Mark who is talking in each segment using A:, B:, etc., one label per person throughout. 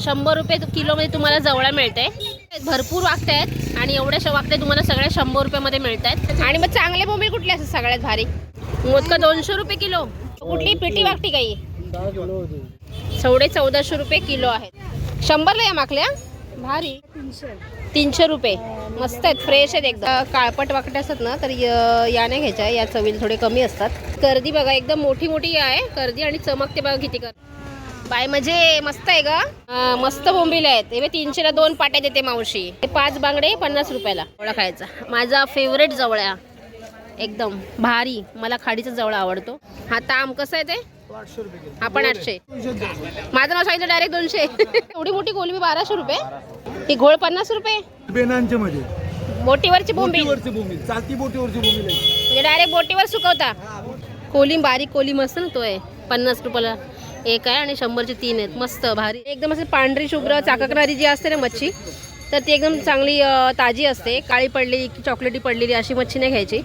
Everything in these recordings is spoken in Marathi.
A: शंभर रुपये किलोमध्ये तुम्हाला जवळा मिळते भरपूर वागते आहेत आणि एवढ्याशा वागते तुम्हाला सगळ्या शंभर रुपयामध्ये मिळत आहेत आणि मग चांगले बोंबील कुठले असतात सगळ्यात भारी? मोदका दोनशे रुपये किलो. कुठली पिटी वागती काही सवडे चौदाशे रुपये किलो आहेत. शंभरला या माकल्या भारी. तीनशे रुपये. मस्त आहेत. फ्रेश आहेत एकदम. काळपट वाकटे असतात ना तर याने या नाही घ्यायच्या. या चवीला थोडे कमी असतात. कर्दी बघा एकदम मोठी मोठी आहे. कर्दी आणि चमकते बघा किती कर बाय म्हणजे मस्त आहे का हा, मस्त बोंबील आहेत. हे तीनशेला दोन पाट्या देते मावशी. हे पाच बांगडे पन्नास रुपयाला. जवळा खायचा. माझा फेवरेट जवळ्या एकदम भारी. मला खाडीचा जवळा आवडतो. हा ताम कसं आहे ते? हा पण आठशे. माझं नाव सांगितलं डायरेक्ट दोनशे. एवढी मोठी कोलबी बाराशे रुपये? ही घोळ पन्नास रुपये?
B: बेनांच्या मध्ये.
A: बोटीवरची बोंबील.
B: बोटीवरची भूमी चालती बोटीवरची भूमी नाही
A: म्हणजे डायरेक्ट बोटीवर सुकवता. कोली बारीक कोली मस्त ना तो आहे. पन्नास रुपयाला. एक आहे आणि शंभरचे तीन आहेत. मस्त भारी. एकदम असे पांढरी शुभ्र चाककणारी जी असते ना मच्छी तर ती एकदम चांगली ताजी असते. काळी पडलेली की चॉकलेटी पडलेली अशी मच्छी नाही घ्यायची.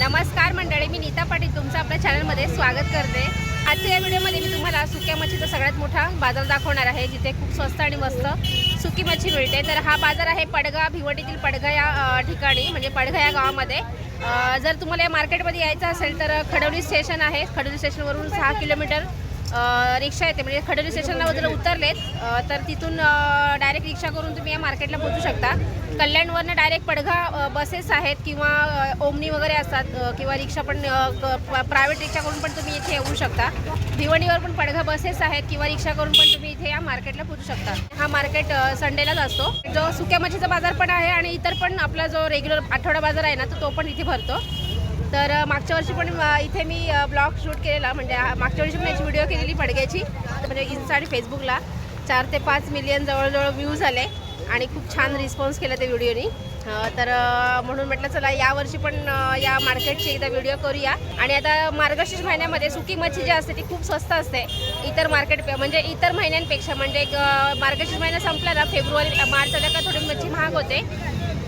A: नमस्कार मंडळी मी नीता पाटील तुमचं आपल्या चॅनलमध्ये स्वागत करते. आजच्या या व्हिडिओमध्ये मी तुम्हाला सुक्या मच्छीचा सगळ्यात मोठा बाजार दाखवणार आहे जिथे खूप स्वस्त आणि मस्त सुकी मच्छी मिळते. तर हा बाजार आहे पडगा भिवंडीतील पडगा या ठिकाणी म्हणजे पडगा या गावामध्ये. जर तुम्हाला या मार्केटमध्ये यायचं असेल तर खडवली स्टेशन आहे. खडवली स्टेशनवरून सहा किलोमीटर रिक्षा येते. म्हणजे खडोली स्टेशनला जर उतरलेत. तर तिथून डायरेक्ट रिक्षा करून तुम्ही या मार्केटला पोहोचू शकता. कल्याणवरनं डायरेक्ट पडघा बसेस आहेत किंवा ओमनी वगैरे असतात किंवा रिक्षा पण प्रायव्हेट रिक्षा करून पण तुम्ही इथे येऊ शकता. भिवंडीवर पण पडघा बसेस आहेत किंवा रिक्षा करून पण तुम्ही इथे या मार्केटला पोहोचू शकता. हा मार्केट संडेलाच असतो. जो सुक्या मच्छीचा बाजार पण आहे आणि इतर पण आपला जो रेग्युलर आठवडा बाजार आहे ना तो तो पण इथे भरतो. तर मागच्या वर्षी पण इथे मी ब्लॉग शूट केलेला. म्हणजे मागच्या वर्षी पण याची व्हिडिओ केलेली पडग्याची म्हणजे इन्स्टा आणि फेसबुकला चार ते पाच मिलियन जवळजवळ व्ह्यूज आले. आणि खूप छान रिस्पॉन्स केला त्या व्हिडिओनी तर म्हणून म्हटलं चला यावर्षी पण या मार्केटची एकदा व्हिडिओ करूया. आणि आता मार्गशीर्ष महिन्यामध्ये सुकी मच्छी जी असते ती खूप स्वस्त असते. इतर मार्केट म्हणजे इतर महिन्यांपेक्षा. म्हणजे एक, मार्गशीर्ष महिना संपला ना फेब्रुवारी मार्च आला का थोडी मच्छी महाग होते.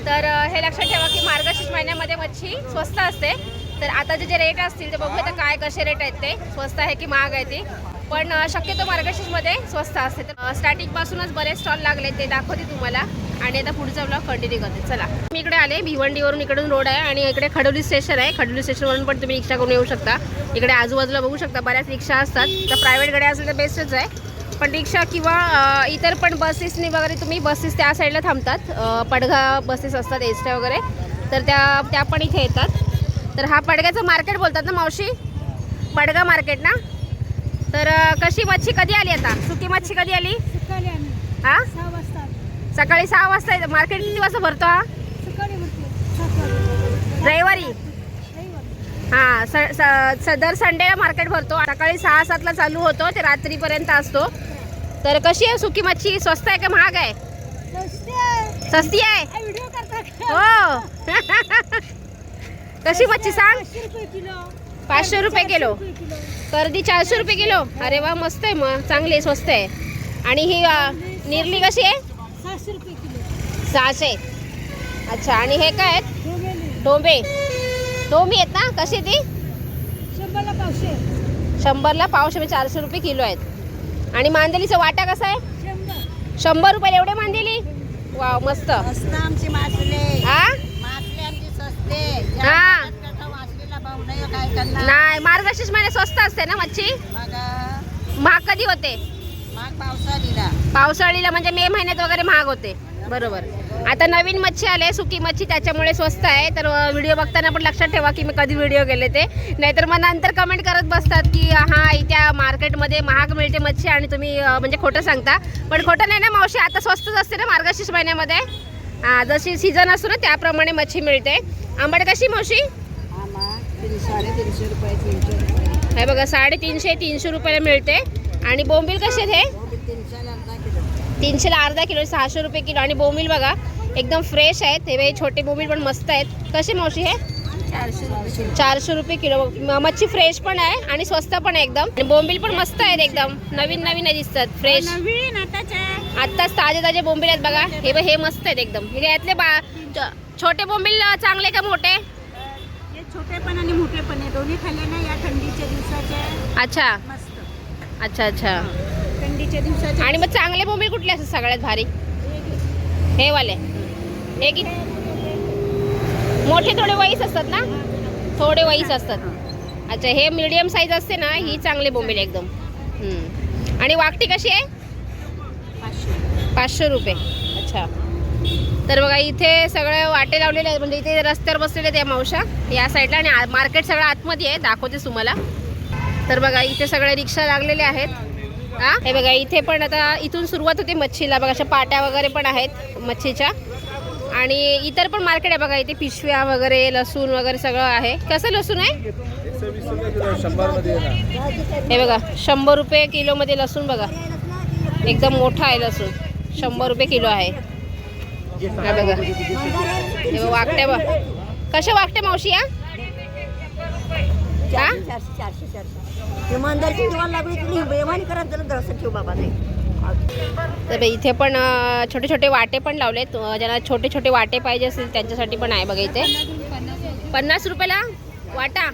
A: तर हे लक्षात ठेवा की मार्गशीर्ष महिन्यामध्ये मच्छी स्वस्त असते. तर आताचे जे रेट असतील ते बघूया तर काय कसे रेट आहेत ते. स्वस्त आहे की महाग आहे ते. पण शक्यतो मार्गशीर्षमध्ये स्वस्त असते. तर स्टार्टिंगपासूनच बरेच स्टॉल लागले ते दाखवते तुम्हाला. आणि आता पुढचा ब्लॉग कंटिन्यू करते. चला. मी इकडे आले भिवंडीवरून इकडून रोड आहे आणि इकडे खडोली स्टेशन आहे. खडोली स्टेशनवरून पण तुम्ही रिक्षा करून येऊ शकता. इकडे आजूबाजूला बघू शकता बऱ्याच रिक्षा असतात. तर प्रायव्हेट गाड्या असेल तर बेस्टच आहे. पण रिक्षा किंवा इतर पण बसेसनी वगैरे तुम्ही बसेस त्या साईडला थांबतात. पडघा बसेस असतात एसट्या वगैरे. तर त्या त्या पण इथे येतात. तर हा पडग्याचं मार्केट बोलतात ना मावशी? पडगा मार्केट ना? तर कशी मच्छी कधी आली आता? सुकी मच्छी कधी आली? हा?
C: सहा वाजता
A: सकाळी सहा वाजता मार्केट किती वाजता भरतो हा? रविवारी. हां दर संडेला मार्केट भरतो. सकाळी सहा सातला चालू होतो. ते रात्रीपर्यंत असतो. तर कशी आहे सुकी मच्छी? स्वस्त आहे का महाग आहे?
C: स्वस्त आहे.
A: सस्ती आहे? हो. कशी मच्छी सांग?
C: पाचशे रुपये किलो.
A: रुपये
C: रुपये
A: कर्दी चारशे रुपये किलो. अरे वा मस्त आहे मग. चांगली आहे, स्वस्त आहे. आणि ही निरली कशी आहे?
C: सहाशे रुपये किलो.
A: सहाशे. अच्छा आणि हे काय आहेत. डोंबे. डोंबी आहेत ना? कशी ती?
C: शंभरला पावशे
A: शंभरला पावशे म्हणजे चारशे रुपये किलो आहेत. आणि मांदेलीचा वाटा कसा आहे?
C: शंभर.
A: रुपयाला एवढे मांदेली? वाव मस्त.
D: आमची मासले.
A: हा हा.
D: नाही
A: मार्गशीर्ष महिने स्वस्त असते ना मच्छी? महाग कधी होते?
D: पावसाळीला.
A: म्हणजे मे महिन्यात वगैरे महाग होते. बरोबर. आता नवीन मच्छी आले सुकी मच्छी त्याच्यामुळे स्वस्त आहे. तर व्हिडिओ बघताना पण लक्षात ठेवा की मी कधी व्हिडिओ केले ते. नाहीतर मग नंतर कमेंट करत बसतात की हा त्या मार्केटमध्ये महाग मिळते मच्छी आणि तुम्ही म्हणजे खोटं सांगता. पण खोटं नाही ना मावशी? आता स्वस्तच असते ना मार्गशीर्ष महिन्यामध्ये? हां जशी सीझन असतो ना त्याप्रमाणे मच्छी मिळते. आंबट कशी मावशी?
D: साडेतीनशे रुपये तीनशे
A: हे बघा साडेतीनशे तीनशे रुपयाला मिळते. आणि बोंबील कसे आहेत हे? तीनशेला अर्धा किलो. सहाशे रुपये किलो. आणि बोंबील बघा एकदम फ्रेश आहेत. हे छोटे बोंबील पण मस्त आहेत. कसे मावशी हे?
D: चारशे रुपये
A: किलो. मच्छी फ्रेश पण आहे आणि स्वस्त पण आहे एकदम. आणि बोंबील पण मस्त आहेत एकदम. नवीन नवीन आहे दिसतात फ्रेश
C: नवीन
A: आत्ताच ताजे ताजे बोंबील आहेत बघा. हे बघ हे मस्त आहेत एकदम. हे यातले बा छोटे बोंबील चांगले का मोठे?
C: हे छोटे पण आणि मोठे पण आहे. दोन्ही खाल्ले ना या थंडीच्या दिवसाचे.
A: अच्छा.
C: मस्त.
A: अच्छा अच्छा.
C: थंडीच्या दिवसाचे.
A: आणि मग चांगले बोंबील कुठले असतात सगळ्यात भारी? हे वाले. हे की मोठे थोडे वईस असतात ना? थोडे वईस असतात. अच्छा हे मीडियम साईज असते ना ही चांगले बोंबील एकदम. आणि वाकटी कशी आहे?
C: पाचशे.
A: रुपये. अच्छा. तर बघा इथे सगळे वाटे लावलेले आहेत. म्हणजे इथे रस्त्यावर बसलेले त्या मावशा या साईडला. आणि मार्केट सगळं आतमध्ये आहे. दाखवते तुम्हाला. तर बघा इथे सगळे रिक्षा लागलेले आहेत. हा? हे बघा इथे पण आता इथून सुरुवात होते मच्छीला. बघा अशा पाट्या वगैरे पण आहेत मच्छीच्या. आणि इतर पण मार्केट आहे बघा इथे पिशव्या वगैरे लसूण वगैरे सगळं आहे. कसं लसूण आहे? हे बघा शंभर रुपये किलोमध्ये लसूण बघा. एकदम मोठा आहे लसूण. शंभर रुपये किलो आहे. हा बघा. हे बघा वाकट्या बघ कशा वाकट्या मावशी या हा?
D: चारशे चारशे चारशे. इमानदारची लागली तुम्ही बेमानी करा जरा ठेव बाबा नाही.
A: तर इथे पण छोटे छोटे वाटे पण लावलेत. ज्यांना छोटे छोटे वाटे पाहिजे असतील त्यांच्यासाठी पण आहे बघा इथे. पन्नास रुपयाला वाटा.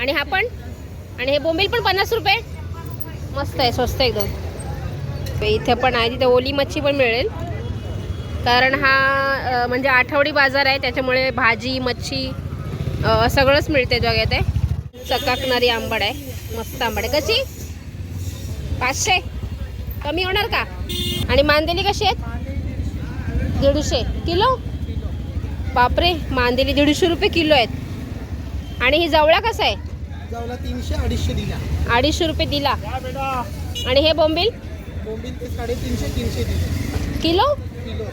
A: आणि हा पण. आणि हे बोंबील पण पन्नास रुपये. मस्त आहे स्वस्त आहे एकदम. इथे पण आहे तिथे ओली मच्छी पण मिळेल. कारण हा म्हणजे आठवडी बाजार आहे त्याच्यामुळे भाजी मच्छी सगळंच मिळते बघा इथे चकाकणारी आंबड आहे. मस्त आंबड आहे. कशी? पाचशे? कमी होणार का? आणि मांदेली कशी आहेत? दीडशे. किलो? बापरे मांदेली दीडशे रुपये किलो आहेत. आणि ही जवळा कसा आहे?
B: जाऊला तीनशे अडीचशे दिला.
A: अडीचशे रुपये दिला. आणि हे बोंबील?
B: बोंबील ते साडेतीनशे तीनशे दिले.
A: किलो?
B: किलो.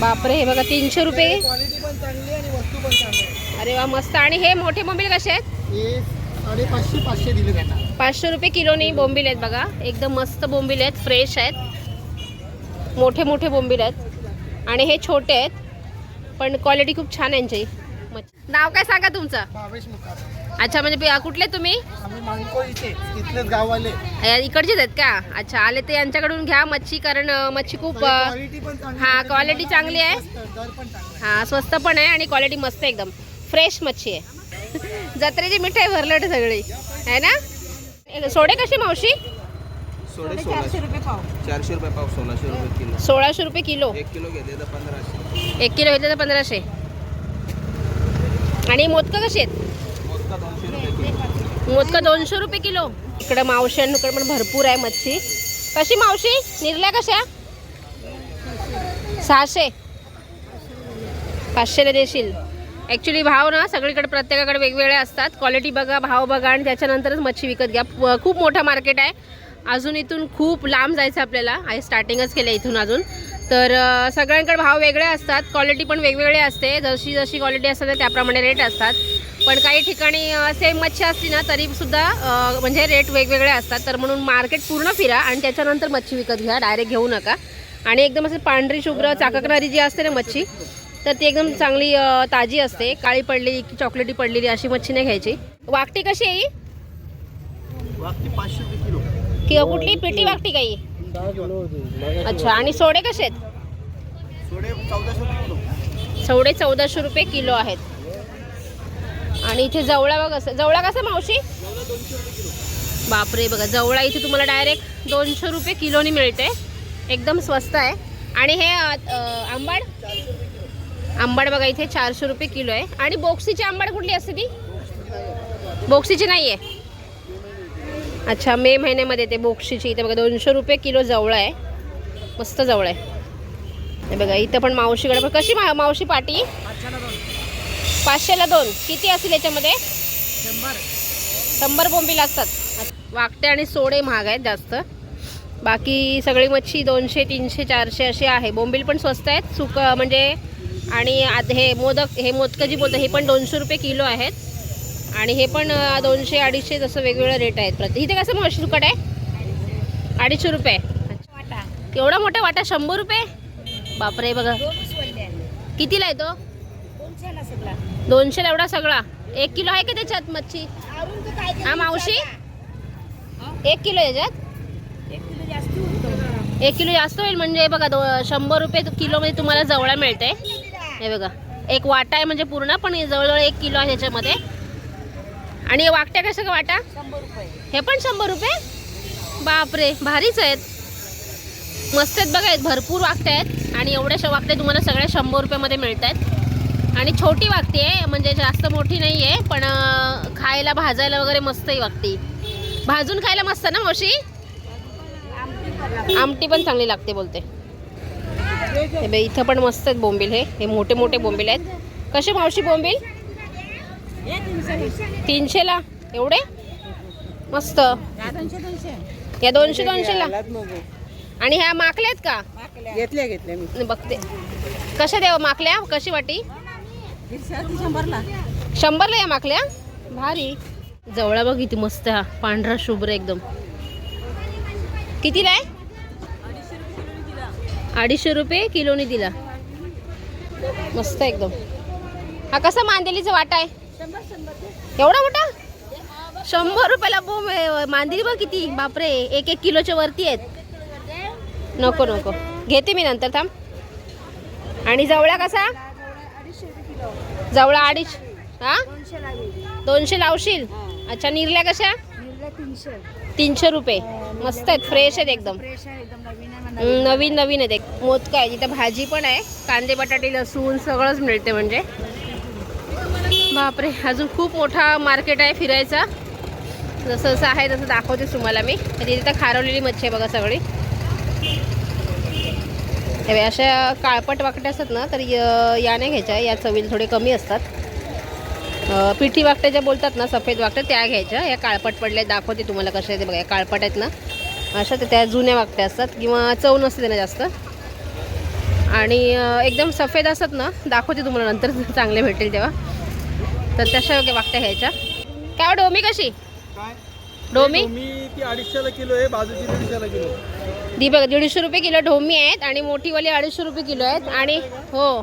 A: बापरे हे बघा तीनशे रुपये.
B: क्वालिटी पण चांगली आणि वस्तू पण चांगली आहे.
A: अरे वा मस्त. आणि हे मोठे बोंबील कसे आहेत?
B: साडेपाचशे पाचशे दिले त्यांना.
A: पाचशे रुपये किलोनी बोंबील आहेत बघा. एकदम मस्त बोंबील आहेत फ्रेश आहेत. मोठे मोठे बोंबील आहेत. आणि हे छोटे आहेत. पण क्वालिटी खूप छान आहे यांची. नाव काय सांगा तुमचं?
B: भावेश
A: अच्छा म्हणजे कुठले तुम्ही? इकडचेच आहेत का? अच्छा आले ते यांच्याकडून घ्या मच्छी कारण मच्छी खूप
B: क्वालिटी चांगली
A: हा,
B: आहे.
A: quality चांगली आहे. हा स्वस्त पण आहे आणि क्वालिटी मस्त एकदम. फ्रेश मच्छी आहे. जत्रेची मिठाई भरलट सगळी. आहे ना? सोडे कसे मावशी?
E: सोडे
C: चारशे
E: सोळाशे.
C: रुपये पाव.
E: चारशे रुपये पाव सोळाशे रुपये किलो.
A: सोळाशे रुपये किलो.
E: एक किलो घेतले तर पंधराशे.
A: एक किलो घेतलं तर पंधराशे. आणि मोदकं कशी आहेत?
E: मोदका दोनशे रुपये किलो.
A: मोदकं दोनशे रुपये किलो. इकडं पण भरपूर आहे मच्छी. कशी मावशी? निर्ल्या कशा? सहाशे. पाचशेला देशील. ॲक्च्युली भाव ना सगळीकडे प्रत्येकाकडे वेगवेगळे असतात. क्वालिटी बघा भाव बघा आणि त्याच्यानंतरच मच्छी विकत घ्या. खूप मोठं मार्केट आहे. अजून इथून खूप लांब जायचं आपल्याला. आहे स्टार्टिंगच केलं इथून अजून. तर सगळ्यांकडे भाव वेगळे असतात. क्वालिटी पण वेगवेगळी असते. जशी जशी क्वालिटी असते त्याप्रमाणे रेट असतात. पण काही ठिकाणी सेम मच्छी असली ना तरीसुद्धा म्हणजे रेट वेगवेगळे असतात. तर म्हणून मार्केट पूर्ण फिरा आणि त्याच्यानंतर मच्छी विकत घ्या. डायरेक्ट घेऊ नका. आणि एकदम असं पांढरी शुभ्र चाककणारी जी असते ना मच्छी तर ती एकदम चांगली ताजी असते. काळी पडलेली की चॉकलेटी पडलेली अशी मच्छी नाही घ्यायची. वाकटी कशी आहे ही?
B: वागते पाचशे रुपये किलो.
A: की कुठली? पिटी वाकटी काही अच्छा आणि सोडे कसे आहेत?
B: सोडे चौदाशे रुपये किलो.
A: आहेत. आणि इथे जवळा बघ असं. जवळा कसा मावशी? बापरे बघा जवळा इथे तुम्हाला डायरेक्ट दोनशे रुपये किलोनी मिळते. एकदम स्वस्त आहे. आणि हे आंबाड? आंबाड बघा इथे चारशे रुपये किलो आहे. आणि बोक्सीची आंबाड कुठली असते ती? बोक्सीची नाही आहे अच्छा मे महिन्यामध्ये ते बोक्सीची. इथे बघा दोनशे रुपये किलो जवळ आहे. मस्त जवळ आहे. बघा इथं पण मावशीकडे पण कशी मा मावशी पाटी? पाचशेला दोन. किती असतील याच्यामध्ये? शंभर बोंबी लागतात. वाकटे आणि सोडे महाग आहेत जास्त. बाकी सगळी मच्छी दोनशे तीनशे चारशे अशी आहे. बोंबील पण स्वस्त आहेत. सुक म्हणजे आणि आत- हे मोदक हे मोदकं जी बोलतात हे पण दोनशे रुपये किलो आहेत. आणि हे पण दोनशे अडीचशे जसं वेगवेगळे रेट आहेत. प्रति इथे कसं मावशी सुकट आहे? अडीचशे रुपये. एवढा मोठा वाटा शंभर रुपये? बापरे बघा. कितीला आहे तो?
C: दोनशेला
A: एवढा सगळा. एक किलो आहे का त्याच्यात मच्छी? हा मावशी? एक किलो याच्यात?
C: एक किलो जास्त
A: एक किलो जास्त होईल म्हणजे बघा दो शंभर रुपये किलोमध्ये तुम्हाला जवळा मिळते हे बघा. एक वाटा आहे म्हणजे पूर्ण पण जवळजवळ एक किलो आहे ह्याच्यामध्ये. आणि वाकट्या कसं का वाटा? हे पण शंभर रुपये? बापरे भारीच आहेत. मस्त आहेत बघा आहेत. भरपूर वाकट्या आहेत. आणि एवढ्याशा वाकट्या तुम्हाला सगळ्या शंभर रुपयामध्ये मिळत आहेत. आणि छोटी वाकटी आहे म्हणजे जास्त मोठी नाही आहे पण खायला भाजायला वगैरे मस्त ही वाकटी भाजून खायला मस्त ना मावशी आमटी पण चांगली लागते बोलते. हे बघ, इथं पण मस्त आहेत बोंबील हे. हे मोठे मोठे बोंबील आहेत. कसे मावशी बोंबील? तीनशेला? एवढे? मस्त. या दोनशे दोनशेला? आणि ह्या माकल्या आहेत का?
C: घेतल्या घेतल्या मी.
A: बघते. कशा द्यावं माकल्या? कशी वाटी?
C: शंभरला.
A: शंभरला या माकल्या? भारी. जवळा बघ किती मस्त हा पांढरा शुभ्र एकदम. कितीला आहे? अडीचशे रुपये किलोनी दिला. मस्त एकदम. हा कसा मांदेलीचा वाटा आहे? एवढा मोठा? शंभर रुपयाला आहे. मांदेली बघ किती. बापरे एक एक किलोच्या वरती आहेत. नको नको. घेते मी नंतर थांब. आणि जवळा कसा? जवळा अडीच. हा? दोनशे लावशील? अच्छा निरल्या कशा? तीनशे. रुपये. मस्त आहेत फ्रेश आहेत एकदम. नवीन नवीन आहेत एक. मोदक आहे तिथं भाजी पण आहे. कांदे बटाटे लसूण सगळंच मिळते म्हणजे. बापरे अजून खूप मोठा मार्केट आहे फिरायचा. जसं जसं आहे तसं दाखवतेच तुम्हाला मी. तिथे तिथं खारवलेली मच्छी आहे बघा सगळी. अशा काळपट वाकट्या असतात ना तर याने या नाही घ्यायच्या. या चवील थोडे कमी असतात. पिठी वाकट्या ज्या बोलतात ना सफेद वाकट्या त्या घ्यायच्या. या काळपट पडल्या दाखवते तुम्हाला कशा आहेत बघा. या काळपट आहेत ना. अशा त्या- त्या जुन्या वाकट्या असतात किंवा चव नसते त्यांना जास्त. आणि एकदम सफेद असतात ना दाखवते तुम्हाला नंतर चांगले भेटेल तेव्हा. तर तशा योग्य वाकट्या घ्यायच्या. काय हो, डोमी कशी?
B: काय?
A: डोमी?
B: ती अडीचशेला किलो आहे बाजूची दीडशेला किलो.
A: दी बघा दीडशे रुपये किलो ढोमी आहेत आणि मोठीवाली अडीचशे रुपये किलो आहेत. आणि हो.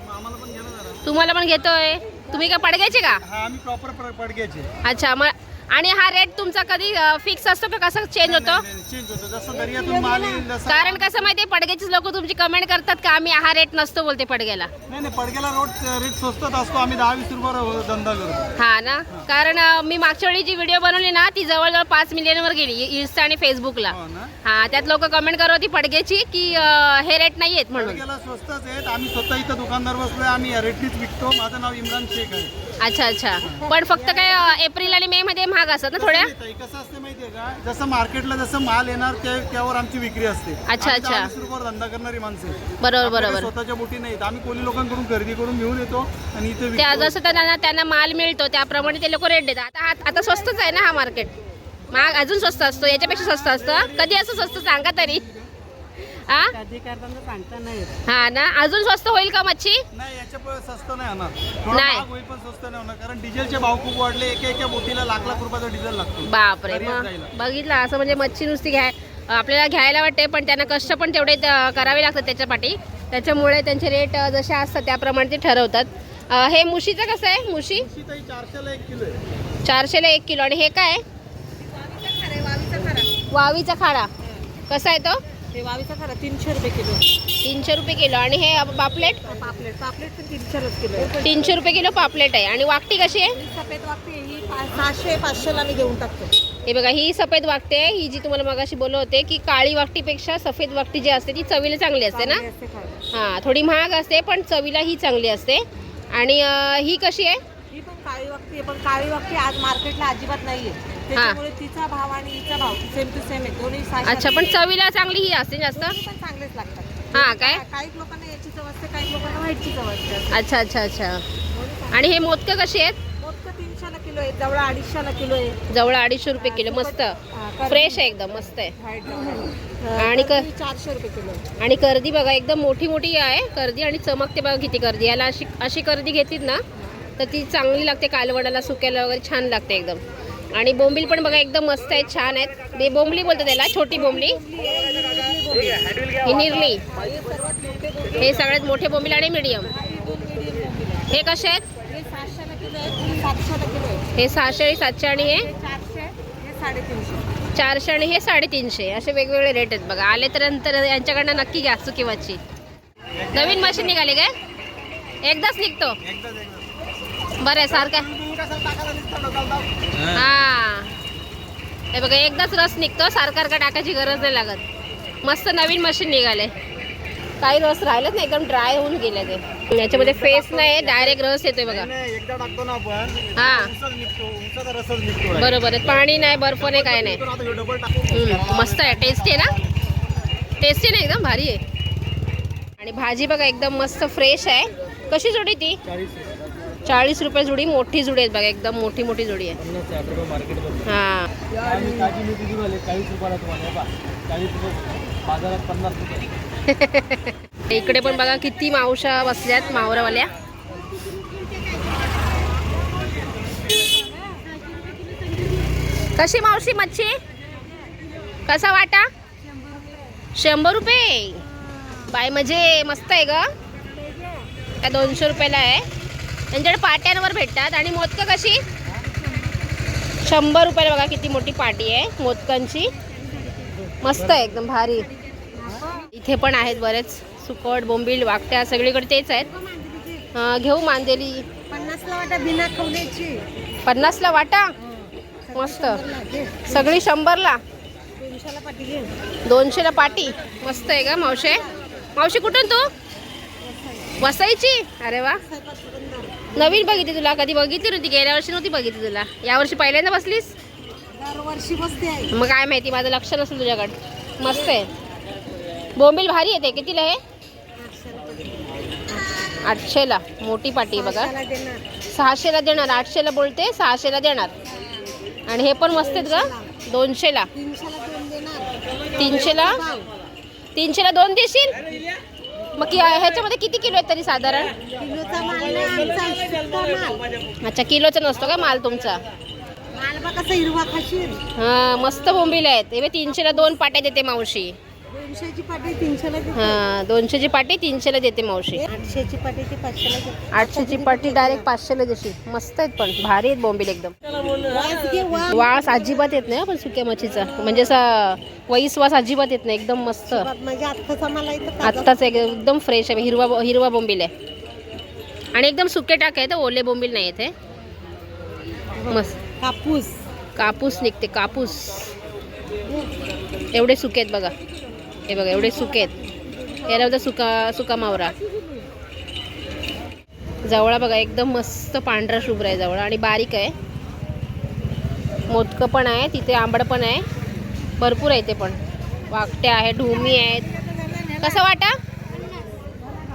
A: तुम्हाला पण घेतोय. तुम्ही का? पडग्याचे का
B: प्रॉपर
A: अच्छा मग आणि हा रेट तुमचा कधी फिक्स असतो का? कसा चेंज होतो?
B: चेंज होतो. जसं दर्यातून माल येईल जसं
A: कारण कसं माहितीये पडग्याचीच लोक तुमची कमेंट करतात का आम्ही हा रेट नसतो बोलते पडग्याला.
B: नाही नाही पडक्याला रोड रेट स्वस्तात असतो. आम्ही दहा वीस रुपयावर धंदा करतो.
A: हा ना? कारण अं, मी मागच्या वेळी जी व्हिडिओ बनवली ना ती जवळजवळ पाच मिलियनवर गेली इन्स्टा आणि फेसबुकला
B: हो ना?
A: हा त्यात लोक कमेंट करत होती पडग्याची की अं, हे रेट नाही आहेत म्हणून
B: स्वस्तच आहेत. आम्ही स्वतः इथं दुकानदार बसलोय आम्ही या रेटनीच विकतो. माझं नाव इम्रान शेख आहे.
A: अच्छा अच्छा. पण फक्त काय एप्रिल आणि मे मध्ये महाग असतात ना थोड्या?
B: ताई, कसं असते माहितीये का? जसं मार्केटला जसं माल येणार त्या त्यावर आमची विक्री असते.
A: अच्छा,
B: आम्ही
A: अच्छा.
B: रुपयावर धंदा करणारी माणसं.
A: बरोबर
B: आपल्याकडे
A: बरोबर.
B: स्वतःच्या बोटी नाहीत. आम्ही कोणी लोकांकडून खरेदी करून घेऊन येतो आणि इथे
A: त्या
B: विकतो.
A: जसं त्यांना त्यांना माल मिळतो त्याप्रमाणे ते लोक रेट देतात. आता हा- आता स्वस्तच आहे ना हा मार्केट. महाग अजून स्वस्त असतो याच्यापेक्षा स्वस्त असतं. कधी असं स्वस्त सांगा तरी. हा
C: कधी करताना सांगता नाही येत.
A: हा ना? अजून स्वस्त होईल का मच्छी?
B: नाही याच्या पण स्वस्त नाही होणार. थोडं
A: नाही.
B: महाग होईल पण स्वस्त नाही होणार. कारण डिझेलचे भाव खूप वाढले. एका एका बोटीला लाख लाख रुपयाचा डिझेल लागतो.
A: बापरे
B: दर्यात
A: मग
B: जायला.
A: बघितलं असं म्हणजे मच्छी नुसती घ्याय आपल्याला घ्यायला वाटते पण त्यांना कष्ट पण तेवढे अं, करावे लागतात त्याच्या पाठी त्याच्यामुळे त्यांचे रेट जसे असतात त्याप्रमाणे ते ठरवतात. अं, हे मुशीचं कसं आहे मुशी?
B: चारशेला एक किलो आहे.
A: चारशेला एक किलो. आणि हे काय वावीचा खाडा कसा आहे तो?
C: ते वावीचा खरा तीनशे रुपये किलो
A: तीनशे रुपये किलो. आणि हे पापलेट?
C: पापलेट पापलेट पण तीनशेच किलो आहे.
A: तीनशे रुपये किलो पापलेट आहे. आणि वाकटी कशी आहे?
C: सफेद आहे, ही सहाशे पाचशेला मी देऊन टाकतो.
A: हे बघा ही सफेद वाकटी आहे. ही जी तुम्हाला मगाशी बोलत होते की काळी वाकटीपेक्षा सफेद वाकटी जी असते ती चवीला चांगली असते ना. हां थोडी महाग असते पण चवीला ही चांगली असते. आणि ही कशी आहे?
C: ही पण काळी वाकती आहे पण काळी वाकती आज मार्केटला अजिबात नाहीये. त्याच्यामुळे तिचा भाव आणि हिचा भाव सेम टू सेम आहे. दोन्ही
A: अच्छा पण चवीला चांगली ही असते जास्त?
C: दोन्ही पण चांगलेच लागतात.
A: हां काय?
C: काही लोकांना याची चव असते काही लोकांना व्हाईटची चव असते.
A: अच्छा अच्छा अच्छा. आणि हे मोदकं कशी आहेत?
C: मोदक तीनशेला किलो आहे जवळ अडीचशेला किलो आहे
A: जवळ अडीचशे रुपये किलो मस्त. फ्रेश आहे एकदम मस्त आहे. आणि
C: चारशे रुपये किलो.
A: आणि कर्दी बघा एकदम मोठी मोठी आहे. कर्दी आणि चमकते बघा किती कर्दी याला अशी अशी कर्दी घेतलीत ना तर ती चांगली लागते कालवडाला सुक्याला वगैरे छान लागते एकदम. आणि बोंबील पण बघा एकदम मस्त आहेत छान आहेत. बे बोंबली बोलतो त्याला छोटी बोंबली. ही निरली हे सगळ्यात मोठे बोंबील आणि मीडियम हे कसे आहेत?
C: हे
A: सहाशे आणि सातशे आणि हे?
C: चारशे
A: आणि हे साडेतीनशे. असे वेगवेगळे रेट आहेत बघा. आले तर नंतर यांच्याकडनं नक्की घ्या चुकीवाची नवीन मशीन निघाली काय? एकदाच निघतो. बरं आहे सारखं हा. हे बघा एकदाच रस निघतो सारखा टाकायची गरज नाही लागत. मस्त नवीन मशीन निघाले. काही रस राहिलेच नाही एकदम ड्राय होऊन गेले ते. याच्यामध्ये फेस नाही डायरेक्ट रस येतोय बघा. हा. बरोबर आहे पाणी नाही बर्फ नाही काय नाही. मस्त आहे टेस्टी आहे ना? टेस्टी नाही एकदम भारी आहे. आणि भाजी बघा एकदम मस्त फ्रेश आहे. कशी जोडी ती? चाळीस रुपये जोडी मोठी जोडी आहेत बघा एकदम मोठी मोठी जोडी आहे. हा. इकडे पण बघा किती मावशा बसल्यात मावरावाल्या. कशी मावशी मच्छी? कसा वाटा? शंभर रुपये. बाय म्हणजे मस्त आहे ग. दोनशे रुपयाला आहे. त्यांच्याकडे पाट्यांवर भेटतात. आणि मोदकं कशी? शंभर रुपयाला बघा किती मोठी पाटी आहे. मोदकांची. मस्त आहे एकदम भारी. इथे पण आहेत बरेच सुकट बोंबील वाकट्या सगळीकडे तेच आहेत. घेऊ मांदेली.
C: पन्नासला वाटा बिना खवण्याची
A: पन्नासला वाटा? मस्त. सगळी शंभरला?
C: दोनशेला
A: पाटी मस्त आहे का मावशे. मावशी कुठून तू? वसायची? अरे वा. नवीन बघितली तुला. कधी बघितली नव्हती? गेल्या वर्षी नव्हती बघितली तुला. यावर्षी पहिल्यांदा बसलीस?
C: दरवर्षी बसते
A: मग काय माहिती? माझं लक्ष नसेल तुझ्याकडे. मस्त आहे. बोंबील भारी येते. कितीला हे आठशेला. मोठी पाटी बघा. सहाशेला देणार. आठशेला बोलते सहाशेला देणार. आणि हे पण मस्त आहेत का दोनशेला.
C: तीनशेला
A: तीनशेला दोन देशील? मग कि- ह्याच्यामध्ये किती किलो आहेत तरी साधारण?
C: किलोचा माल नाही आमचा सुट्टा माल.
A: अच्छा किलोचा नसतो का माल तुमचा?
C: माल बा कसा हिरवा खाशील.
A: हा मस्त बोंबील आहेत. हे बघ, तीनशेला दोन पाट्या देते मावशी.
C: दोनशेची पाटी तीनशेला देते.
A: हा दोनशेची पाटी तीनशेला देते मावशी.
C: आठशेची पाटी ती पाचशेला देते.
A: आठशेची पाटी डायरेक्ट पाचशेला देशील. मस्त आहेत पण भारी आहेत बोंबील एकदम.
C: वास घे वास.
A: वास अजिबात येत नाही हा पण सुक्या मच्छीचा. म्हणजे असा वैस वास अजिबात येत नाही एकदम मस्त.
C: म्हणजे आत्ताचा मला इथं ताजा
A: आत्ताच एक- एकदम फ्रेश आहे हिरवा हिरवा बोंबील आहे. आणि एकदम सुके टाक आहे तर ओले बोंबील नाही येते मस्त.
C: कापूस.
A: कापूस निघते कापूस. एवढे सुके आहेत बघा. हे बघा एवढे सुके आहेत. याला होता सुका सुका मावरा. जवळा बघा एकदम मस्त पांढरा शुभ्र आहे जवळ आणि बारीक आहे. मोदकं पण आहे तिथे आंबड पण आहे. भरपूर आहे ते पण. वाकट्या आहेत ढोमी आहेत. कसं वाटा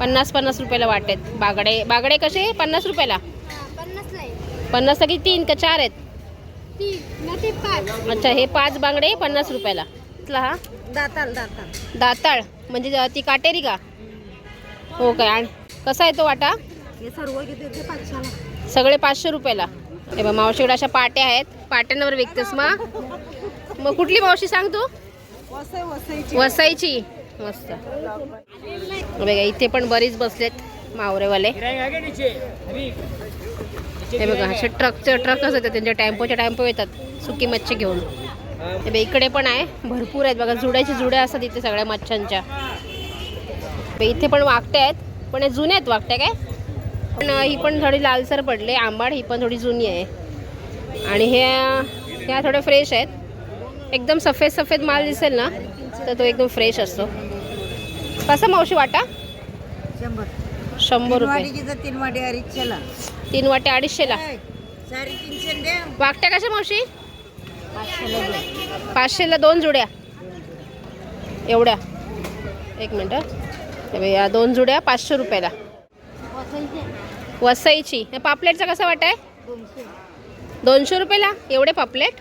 A: पन्नास पन्नास रुपयाला वाटत बागडे बागडे कसे? पन्नास रुपयाला? पन्नास किती? तीन का चार आहेत? अच्छा हे पाच बांगडे पन्नास रुपयाला. इथला हा?
C: दाताल दाताल.
A: दाताळ. म्हणजे ती काटेरी का? हो काय? आणि कसा आहे तो वाटा?
C: हे सर्व किती ते पाचशेला.
A: सगळे पाचशे रुपयाला. हे बघ मावशीकडे अशा पाट्या आहेत. पाट्यांवर विकतेस मग मग कुठली मावशी सांग तू?
C: वसई वसईची.
A: वसायची मस्त. बघा इथे पण बरीच बसलेत मावरेवाले. हे बघा असे ट्रकचे ट्रकच येतात त्यांच्या टेम्पोच्या टेम्पो येतात. सुकी मच्छी घेऊन. हे इकडे पण आहे. भरपूर आहेत बघा. जुड्याची जुड्या असतात इथे सगळ्या मच्छ्यांच्या बघा, इथे पण वाकट्या आहेत. पण हे जुन्या आहेत वाकट्या काय? पण ही पण थोडी लालसर पडले. आंबाड ही पण थोडी जुनी आहे. आणि ह्या ह्या थोड्या फ्रेश आहेत. एकदम सफेद सफेद माल दिसेल ना तर तो एकदम फ्रेश असतो. कसा मावशी वाटा?
C: शंभर.
A: शंभर रुपये.
C: तीन वाडी अडीचशेला.
A: तीन वाटे अडीचशेला. वाकट्या कशा मावशी?
C: पाचशेला
A: दोन. जुड्या. एवढ्या. एक मिनटं हे. या दोन जुड्या पाचशे रुपयाला. वसईची. पापलेटचा कसा वाटा आहे?
C: दोनशे
A: दोनशे रुपयाला. एवढे पापलेट?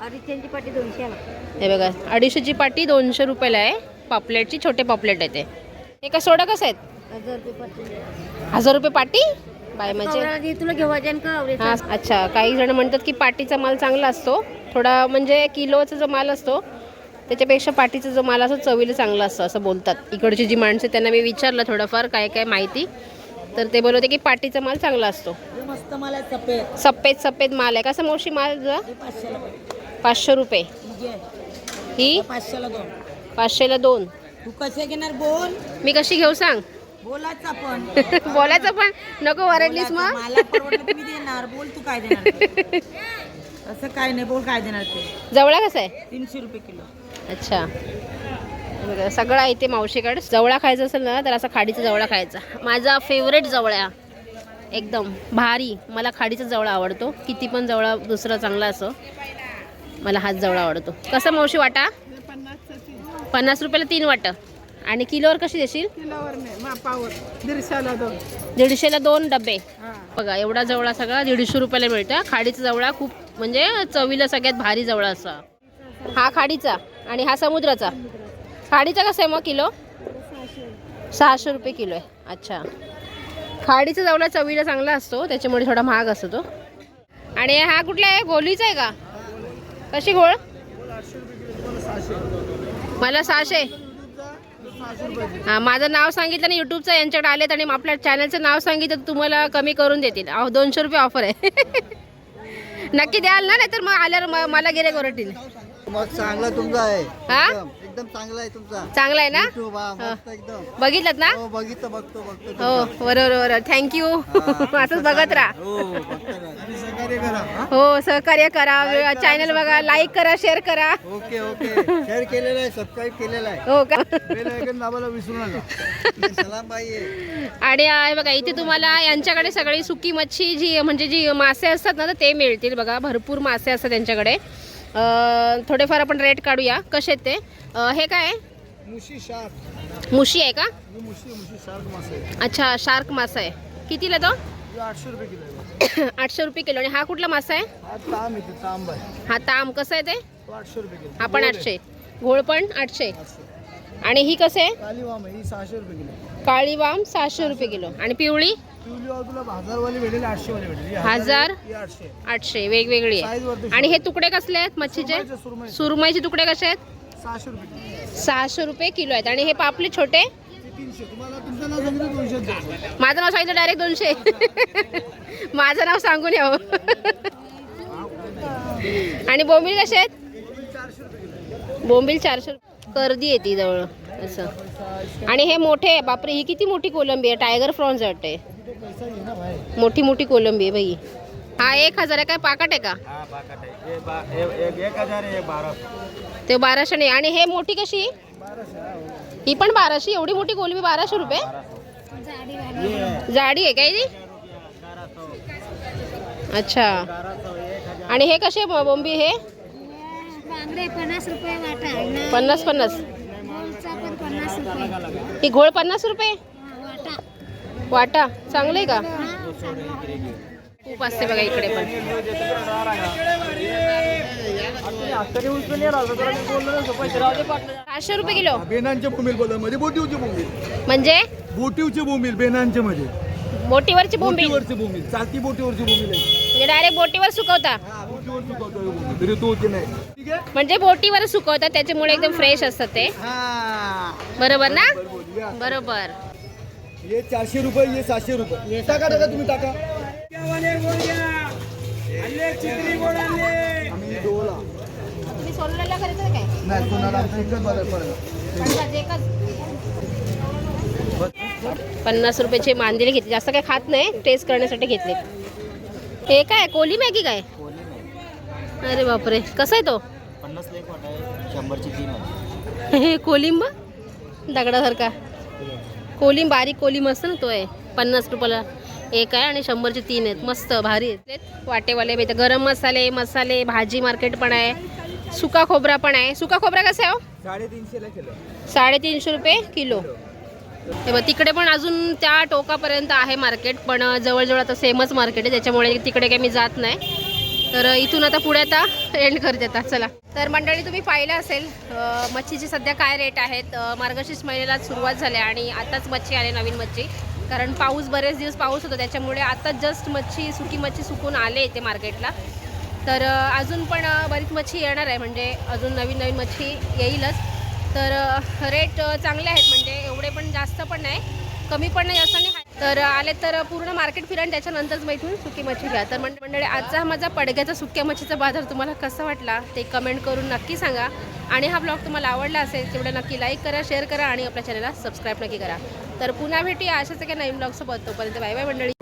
C: अडीचशेची पाटी दोनशेला.
A: हे बघा अडीचशेची पाटी दोनशे रुपयाला आहे. पापलेटची छोटे पापलेट आहे ते. हे का सोडा कसं आहेत?
C: हजार रुपये पाटी.
A: बाय म्हणजे
C: तुला
A: हा अच्छा. काही जण म्हणतात की पाटीचा माल चांगला असतो. थोडा म्हणजे किलोचा जो माल असतो त्याच्यापेक्षा पाटीचा जो माल असतो चवीला चांगला असतो असं बोलतात. इकडची जी माणसं त्यांना मी विचारलं थोडंफार काय काय माहिती. तर ते बोलवते की पाटीचा माल चांगला असतो.
C: मस्त मला सफेद.
A: सफेद सफेद माल आहे. कसा मावशी माल
C: पाचशेला
A: पाचशे रुपये. ही?
C: पाचशेला दोन.
A: पाचशेला दोन.
C: तू कसे घेणार बोल?
A: मी कशी घेऊ सांग?
C: बोलायचं आपण
A: बोलायचं पण? नको वरडलीस मग.
C: मला परवडलं तर मी देणार. बोल तू काय देणार. असं काय नाही बोल काय देणार ते?
A: जवळा कसं आहे?
C: तीनशे रुपये किलो.
A: अच्छा. बघा, सगळं आहे ते मावशीकडे. जवळा खायचं असेल ना तर असा खाडीचा जवळा खायचा. माझा फेवरेट जवळा एकदम भारी. मला खाडीचा जवळा आवडतो. किती पण जवळा दुसरा चांगला असो मला हाच जवळा आवडतो. कसं मावशी वाटा? पन्नास रुपयाला तीन वाटं. आणि किलोवर कशी देशील? दीडशेला दोन. डबे. बघा एवढा जवळा सगळा दीडशे रुपयाला मिळतं. खाडीचा जवळा खूप म्हणजे चवीला सगळ्यात भारी जवळा असा. हा खाडीचा आणि हा समुद्राचा. खाडीचा कसा आहे मग किलो? सहाशे रुपये किलो आहे. अच्छा. खाडीचा जवळा चवीला चांगला असतो त्याच्यामुळे थोडा महाग असतो तो. आणि हा कुठला आहे? गोलीचा आहे का? कशी गोळ? मला सहाशे. हां माझं नाव सांगितलं ना यूट्यूबचं यांच्याकडे आलेत आणि आपल्या चॅनलचं नाव सांगितलं तर तुम्हाला कमी करून देतील. अहो दोनशे रुपये ऑफर आहे. नक्की द्याल ना नाही तर मग आल्यावर मला गिरे ओरडतील
F: मग चांगला तुमचा आहे.
A: हा?
F: एकदम चांगला आहे तुमचा.
A: चांगला आहे ना?
F: YouTube, हा, मस्त एकदम.
A: बघितलं ना?
F: हो बघितलं बघतो बघतो.
A: हो बरोबर बरोबर. थँक्यू असंच बघत राहा.
F: हो बघतो ना. आणि सहकार्य करा हा?
A: हो सहकार्य करा. चॅनल बघा लाईक करा. शेअर करा.
F: Okay okay. शेअर केलेला आहे सबस्क्राईब केलेला आहे.
A: हो का?
F: बेल आयकॉन दाबायला विसरू नका. सलाम बाई आहे.
A: आणि अं, हे बघा इथे तुम्हाला यांच्याकडे सगळी सुकी मच्छी जी म्हणजे जी मासे असतात ना तर ते मिळतील. बघा भरपूर मासे असतात त्यांच्याकडे. थोडेफार आपण रेट काढूया. कसे आहेत ते? अं, हे काय आहे?
F: मुशी शार्क.
A: मुशी आहे का?
F: मुशी मुशी शार्क मासा आहे
A: अच्छा शार्क मासा आहे. कितीला तो?
F: ही आठशे रुपये किलो आहे.
A: आठशे रुपये किलो. आणि हा कुठला मासा आहे?
F: हा येते तांब आहे.
A: हा ताम. कसं आहे ते?
F: तो आठशे रुपये किलो
A: हा पण आठशे. घोळ पण आठशे. आणि ही कसं आहे?
F: काली वाम आहे ही सहाशे रुपये किलो आहे.
A: काळी वाम सहाशे रुपये किलो. आणि पिवळी? हजार?
F: आठशे.
A: वेगवेगळी आहे. आणि हे तुकडे कसले आहेत मच्छीचे?
F: सुरमईचे, सुरमई.
A: सुरमईचे तुकडे कसे आहेत?
F: सहाशे रुपये किलो
A: आहेत. आणि हे पापले छोटे? माझं नाव सांगितलं डायरेक्ट दोनशे. माझं नाव सांगून यावं. आणि बोंबील कसे आहेत? बोंबील चारशे रुपये कर्दी येते जवळ. असं. आणि हे मोठे बापरे ही किती मोठी कोलंबी आहे? टायगर प्रॉन्स वाटते मोठी मोठी कोलंबी आहे बाई. हा एक हजार आहे काय? पाकट आहे का? ते बाराशे नाही. आणि हे मोठी कशी? ही पण बाराशे. एवढी मोठी कोलंबी बाराशे रुपये? जाडी आहे काय ती? अच्छा. आणि हे कसे ब- बोंबी हे?
G: पन्नास रुपये
A: पन्नास पन्नास ही घोळ पन्नास रुपये?
G: वाटा
A: चांगलं आहे का. खूप असते बघा इकडे पण. सहाशे रुपये किलो.
F: बेनांचे बोंबील बोला मध्ये बोटीवचे बोंबील
A: म्हणजे?
F: बोटीवचे बोंबील बेनांचे मध्ये.
A: बोटीवरची बोंबी
F: बोटीवरचे बोंबील चालती बोटीवरची बोंबील आहे.
A: म्हणजे डायरेक्ट बोटीवर सुकवता.
F: हा, बोटीवर सुकवतो हे बोंबील. तरी तो होते नाही. ठीक आहे?
A: म्हणजे बोटीवर सुकवतात त्याच्यामुळे एकदम फ्रेश असतात ते.
F: हा.
A: बरोबर ना.
F: बरोबर. हे चारशे रुपये हे सातशे रुपये. टाका टाका तुम्ही टाका. आम्ही दोला
A: तुम्ही सोललेला करायचं काय?
F: नाही कोणाला आमचं एकच बाजार पडेल.
A: पन्नास रुपयाचे मांदेले घेतले. जास्त काही खात नाही टेस्ट करण्यासाठी घेतले. हे काय कोली मॅगी काय? अरे बापरे कसा आहे तो?
F: पन्नास शंभरची तीन
A: हे कोलिंब? दगडासारखा. कोलिंब बारीक कोलिंब असतं ना तो आहे. पन्नास रुपयाला. एक आहे आणि शंभरचे तीन आहेत. मस्त भारी आहेत. वाटेवाले भेटतात गरम मसाले मसाले भाजी मार्केट पण आहे. सुका खोबरा पण आहे. सुका खोबरा कसा आहे हो?
F: साडेतीनशेला किलो.
A: साडेतीनशे रुपये किलो. हे बघ तिकडे पण अजून त्या टोकापर्यंत आहे मार्केट पण जवळजवळ आता सेमच मार्केट आहे. त्याच्यामुळे तिकडे काही मी जात नाही. तर इथून आता पुढे आता एंड कर आता चला. तर मंडळी तुम्ही पाहिलं असेल मच्छीचे सध्या काय रेट आहेत? मार्गशीर्ष महिन्याला सुरुवात झाली आणि आताच मच्छी आले नवीन मच्छी. कारण पाऊस बरेच दिवस पाऊस होतो त्याच्यामुळे आता जस्ट मच्छी सुकी मच्छी सुकून आले इथे मार्केटला. तर अजून पण बरीच मच्छी येणार आहे म्हणजे अजून नवीन नवीन मच्छी येईलच. तर रेट चांगले आहेत म्हणजे एवढे पण जास्त पण नाही. कमी पण नाही असं नाही तर आले तर पूर्ण मार्केट फिरा आणि त्याच्यानंतरच मग इथून सुकी मच्छी घ्या. तर मंडळी आजचा हा माझा पडग्याचा सुक्या मच्छीचा बाजार तुम्हाला कसा वाटला ते कमेंट करून नक्की सांगा. आणि हा ब्लॉग तुम्हाला आवडला असेल तेवढं नक्की लाईक करा शेअर करा आणि आपल्या चॅनलला सबस्क्राईब नक्की करा. तर पुन्हा भेटी अशाच एका नवीन ब्लॉगसोबत तोपर्यंत बाय बाय मंडळी.